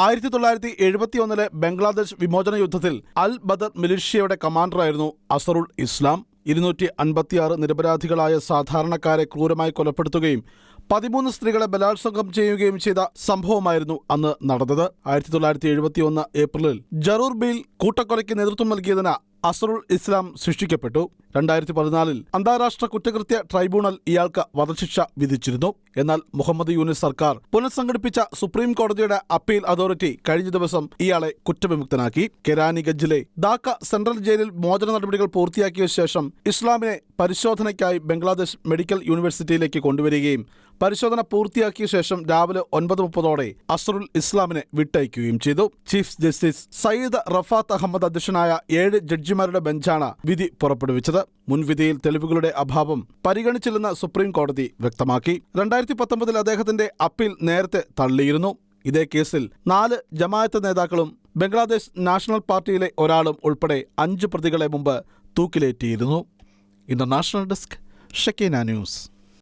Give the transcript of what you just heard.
ആയിരത്തി തൊള്ളായിരത്തി എഴുപത്തി ഒന്നിലെ ബംഗ്ലാദേശ് വിമോചന യുദ്ധത്തിൽ അൽ ബദർ മിലിഷ്യയുടെ കമാൻഡറായിരുന്നു അസറുൾ ഇസ്ലാം. ഇരുന്നൂറ്റി അൻപത്തിയാറ് നിരപരാധികളായ സാധാരണക്കാരെ ക്രൂരമായി കൊലപ്പെടുത്തുകയും പതിമൂന്ന് സ്ത്രീകളെ ബലാത്സംഗം ചെയ്യുകയും ചെയ്ത സംഭവമായിരുന്നു അന്ന് നടന്നത്. ആയിരത്തി തൊള്ളായിരത്തി എഴുപത്തി ഒന്ന് ഏപ്രിലിൽ ജറൂർ ബിൽ കൂട്ടക്കൊലയ്ക്ക് നേതൃത്വം നൽകിയതിന് അസറുൾ ഇസ്ലാം സൃഷ്ടിക്കപ്പെട്ടു. രണ്ടായിരത്തി പതിനാലിൽ അന്താരാഷ്ട്ര കുറ്റകൃത്യ ട്രൈബ്യൂണൽ ഇയാൾക്ക് വധശിക്ഷ വിധിച്ചിരുന്നു. എന്നാൽ മുഹമ്മദ് യൂനിസ് സർക്കാർ പുനഃസംഘടിപ്പിച്ച സുപ്രീം കോടതിയുടെ അപ്പീൽ അതോറിറ്റി കഴിഞ്ഞ ദിവസം ഇയാളെ കുറ്റവിമുക്തനാക്കി. കെരാനിഗഞ്ചിലെ ധാക്ക സെൻട്രൽ ജയിലിൽ മോചന നടപടികൾ പൂർത്തിയാക്കിയ ശേഷം ഇസ്ലാമിനെ പരിശോധനയ്ക്കായി ബംഗ്ലാദേശ് മെഡിക്കൽ യൂണിവേഴ്സിറ്റിയിലേക്ക് കൊണ്ടുവരികയും പരിശോധന പൂർത്തിയാക്കിയ ശേഷം രാവിലെ ഒൻപത് മുപ്പതോടെ അസറുൽ ഇസ്ലാമിനെ വിട്ടയക്കുകയും ചെയ്തു. ചീഫ് ജസ്റ്റിസ് സയ്യിദ് റഫാത്ത് അഹമ്മദ് അധ്യക്ഷനായ ഏഴ് ജഡ്ജിമാരുടെ ബെഞ്ചാണ് വിധി പുറപ്പെടുവിച്ചത്. മുൻവിധിയിൽ തെളിവുകളുടെ അഭാവം പരിഗണിച്ചില്ലെന്ന് സുപ്രീം കോടതി വ്യക്തമാക്കി. രണ്ടായിരത്തി പത്തൊമ്പതിൽ അദ്ദേഹത്തിന്റെ അപ്പീൽ നേരത്തെ തള്ളിയിരുന്നു. ഇതേ കേസിൽ നാല് ജമാഅത്ത് നേതാക്കളും ബംഗ്ലാദേശ് നാഷണൽ പാർട്ടിയിലെ ഒരാളും ഉൾപ്പെടെ അഞ്ച് പ്രതികളെ മുമ്പ് തൂക്കിലേറ്റിയിരുന്നു. International desk Shakeena news.